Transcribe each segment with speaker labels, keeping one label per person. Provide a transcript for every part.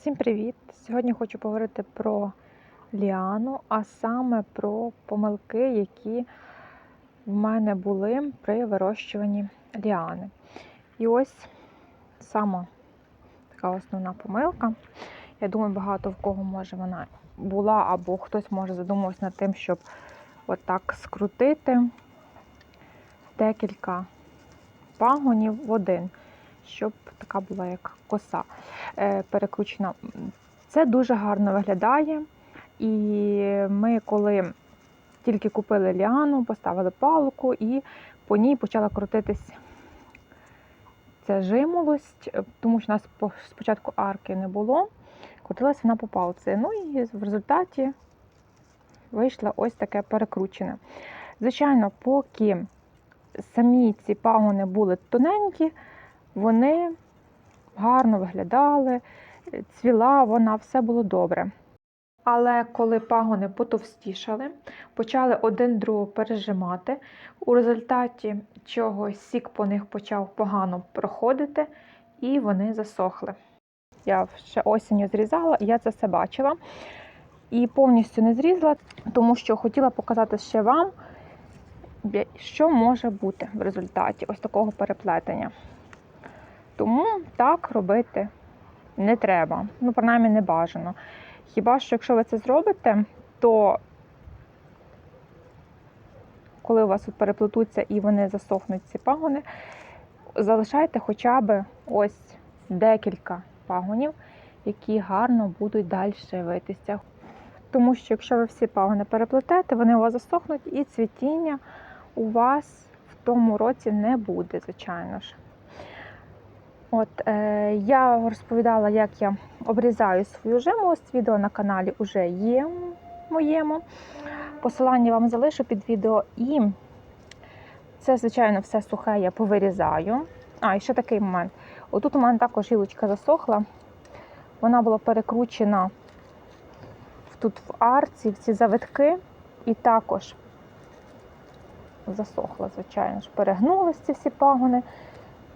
Speaker 1: Всім привіт! Сьогодні хочу поговорити про ліану, а саме про помилки, які в мене були при вирощуванні ліани. І ось сама така основна помилка. Я думаю, багато в кого може вона була, або хтось може задумуватися над тим, щоб отак скрутити декілька пагонів в один, щоб така була як коса е, перекручена. Це дуже гарно виглядає. І ми, коли тільки купили ліану, поставили палку і по ній почала крутитись ця жимолость, е, тому що у нас спочатку арки не було, крутилась вона по палці. Ну і в результаті вийшло ось таке перекручене. Звичайно, поки самі ці пагони були тоненькі, вони гарно виглядали, цвіла вона, все було добре. Але коли пагони потовстішали, почали один другого пережимати, у результаті чого сік по них почав погано проходити, і вони засохли. Я ще осінню зрізала, я це все бачила. І повністю не зрізала, тому що хотіла показати ще вам, що може бути в результаті ось такого переплетення. Тому так робити не треба. Ну, принаймні, не бажано. Хіба що, якщо ви це зробите, то коли у вас тут переплетуться і вони засохнуть ці пагони, залишайте хоча б ось декілька пагонів, які гарно будуть далі витися. Тому що якщо ви всі пагони переплетете, вони у вас засохнуть і цвітіння у вас в тому році не буде, звичайно ж. От, е, я розповідала, як я обрізаю свою жимолость. Відео на каналі вже є моєму. Посилання вам залишу під відео. І це, звичайно, все сухе я повирізаю. А, і ще такий момент. Отут у мене також гілочка засохла. Вона була перекручена тут в арці, в ці завитки, і також засохла, звичайно ж, перегнулися ці всі пагони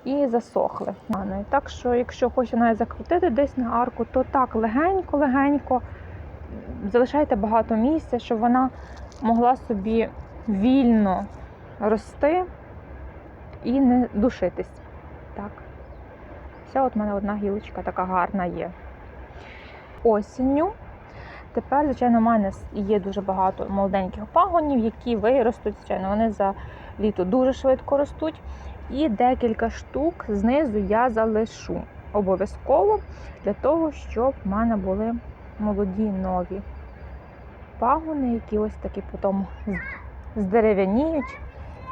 Speaker 1: і засохли. Так що, якщо хочете навіть закрутити десь на арку, то так легенько-легенько залишайте багато місця, щоб вона могла собі вільно рости і не душитись. Так. Вся от в мене одна гілочка така гарна є. Осінню. Тепер, звичайно, в мене є дуже багато молоденьких пагонів, які виростуть. Звичайно, вони за літо дуже швидко ростуть. І декілька штук знизу я залишу обов'язково для того, щоб в мене були молоді нові пагони, які ось такі потім здерев'яніють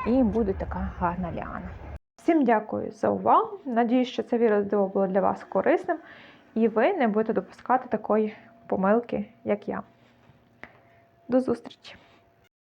Speaker 1: і буде така гарна ліана. Всім дякую за увагу. Надіюсь, що це відео було для вас корисним, і ви не будете допускати такої помилки, як я. До зустрічі!